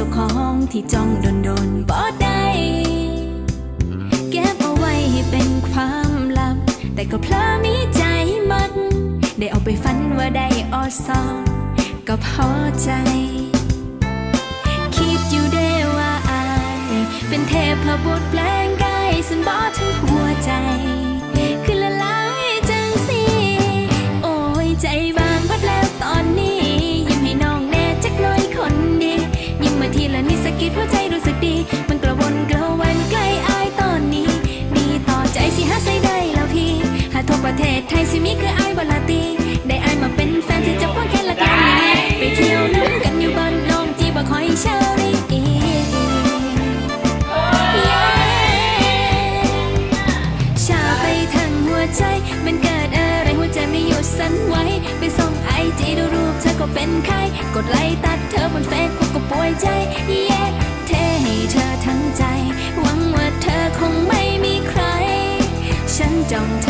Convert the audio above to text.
้าของที่จ้องโดนโดนบ่ได้เก็บเอาไว้ให้เป็นความลับ แต่ก็เพลอมีใจมัด ได้เอาไปฝันว่าได้ออซอก็พอใจ คิดอยู่ได้ว่าอาย เป็นเทพบุตรแปลงกายสันบอ เทศไทยสิมีคือไอายบลาตีได้ไอายมาเป็นแฟนที่จะพ้นแค่ละกันนี้ไปเที่ยวน้ำกันอยู่บนน้องจีบ่คอยเชารีชาไปทั้งหัวใจ มันเกิดอะไรหัวใจไม่หยุดสั่นไหวไปส่งไอจีดูรูปเธอก็เป็นใคร กดไลค์ตัดเธอบนเฟซบุ๊กก็ป่วยใจเย้เทให้เธอทั้งใจ หวังว่าเธอคงไม่มีใคร ฉันจ้องเธอ